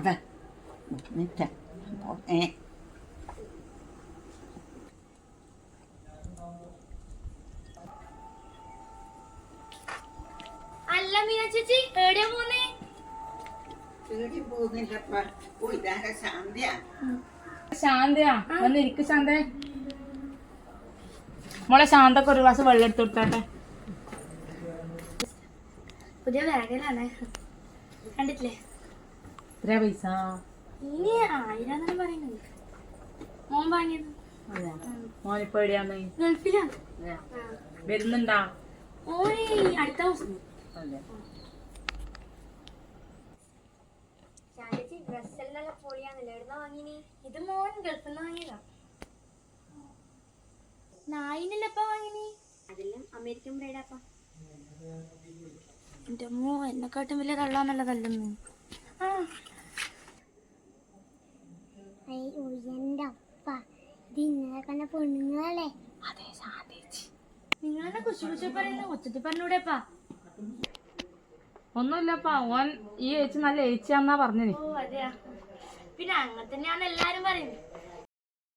അതാ ഏ അല്ല മീന ചേച്ചി എവിടെയാ പോന്നേ? പേടി പോകുന്നില്ലപ്പ ഓ ഇതാരെ ശാന്തിയ? ശാന്തയാ വന്ന് ഇരിക്ക് ശാന്ത. മോളെ ശാന്തക്ക് ഒരു ഗ്ലാസ് വെള്ളം എടുത്ത് കൊടുത്താട്ടെ. പുതിയ ബാഗിലാണ് കണ്ടിട്ടില്ലേ? എത്രയാ പൈസ? ഇനി ആയിരം പറയുന്നുണ്ട് മോൻ വാങ്ങിയത്. മോനിപ്പോ എവിടെയാന്ന്? ഗൾഫിലാണ്. വരുന്നുണ്ടാ? ഓന് അടുത്ത ദിവസം ഇത് മോൻ ഗൾഫിൽ നിന്ന് വാങ്ങിയതാ നായിനല്ലപ്പ വാങ്ങിനി? അതെല്ലാം അമേരിക്കൻ ബ്രൈഡാപ്പ എന്റെ മോ എന്നെക്കാട്ടും വലിയ തള്ളാന്നല്ല ആ എന്റെ അപ്പ. ഇത് ഇങ്ങനെ കണ്ട പെണ്ണുങ്ങളല്ലേ? അതെ ശാന്തേച്ചി. നിങ്ങളെന്നെ കുശു കുശു പറയുന്ന? ഒച്ചത്തിൽ പറഞ്ഞൂടെപ്പാ ഒന്നുമില്ലപ്പാ ഓൻ ഈ ഏച്ചി നല്ല ഏച്ചിയാന്നാ പറഞ്ഞത്. പിന്നെ അങ്ങനെ തന്നെയാണ് എല്ലാരും പറയുന്നത്.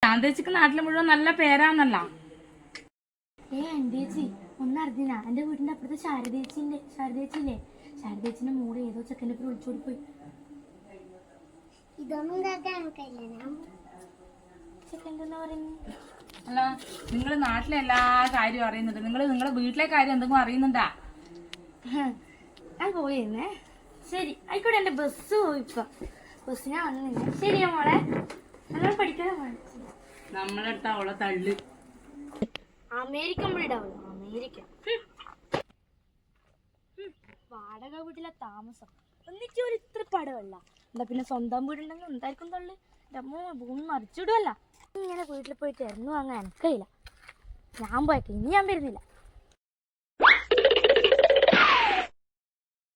ശാന്തേച്ചിക്ക് നാട്ടിൽ മുഴുവൻ നല്ല പേരാന്നല്ല. ഏ എന്റെ ചേച്ചി എന്റെ വീടിന്റെ അപ്പുറത്തെ ശാരദേച്ചിന്റെ ശാരദേച്ചില്ലേ ശാരദേച്ചിന്റെ മോൾ ഏതോ ചെക്കന്റെ പേര് വിളിച്ചോടി പോയി ഇതൊന്നും കേൾക്കാൻ ഞാൻ അല്ല നിങ്ങൾ നാട്ടിലെ എല്ലാ കാര്യവും അറിയുന്നുണ്ട്. നിങ്ങൾ നിങ്ങളെ വീട്ടിലെ കാര്യം എന്തെങ്കിലും അറിയുന്നുണ്ടാ? ഞാൻ പോയിരുന്നേ ശരി ആയിക്കോട്ടെ എന്റെ ബസ് പോയിപ്പോ ബസ് ഞാൻ വന്നില്ല. ശരിയാ മോളെ. പഠിക്കാതെ മോളെ. നമ്മളെടുത്ത അവളെ തള്ളു. American America. വാടക വീട്ടിലെ താമസം. ഒരു ഇത്ര പടവല്ല എന്താ പിന്നെ സ്വന്തം വീടുണ്ടെങ്കിൽ എന്തായിരിക്കും തള്ളു? അമ്മ ഭൂമി മറിച്ചിടുമല്ല ഇങ്ങനെ വീട്ടിൽ പോയിട്ട് ഇറങ്ങു വാങ്ങാൻ എനിക്കയില്ല ഞാൻ പോയേക്കാം ഇനി ഞാൻ വരുന്നില്ല.